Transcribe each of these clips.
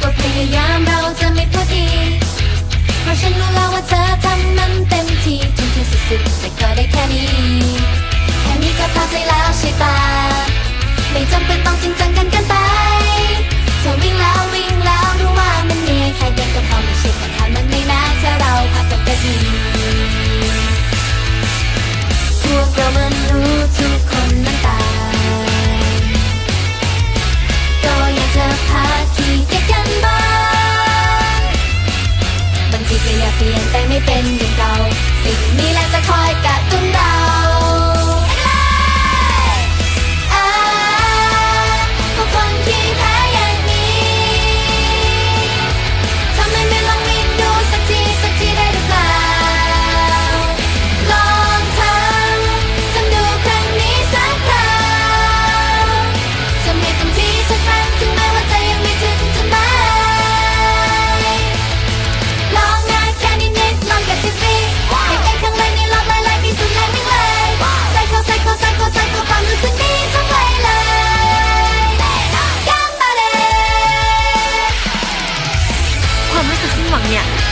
ว่าพยายามเราจะไม่พอดี เพราะฉันรู้แล้วว่าเธอทำมันเต็มที่ทุ่มเทสุดๆแต่ก็ได้แค่นี้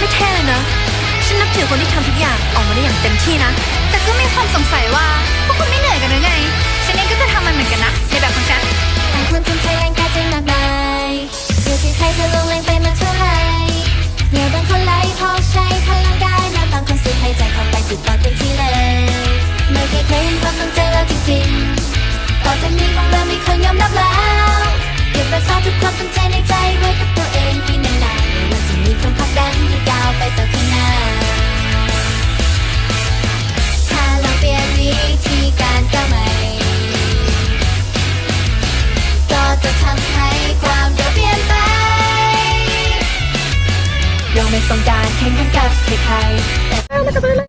ไม่เท่เลยเนอะฉันนับถือคนที่ทำทุกอย่างออกมาได้อย่างเต็มที่นะ แต่ก็มีความสงสัยว่าพวกคุณไม่เหนื่อยกันหรือไง ฉันเองก็จะทำมันเหมือนกันนะในแบบของฉันแต่คุณทุ่มเทแรงกายจนหนักหนายอยู่ที่ใครจะอลงแรงไป ต้องการแข่งขันกับใครแต่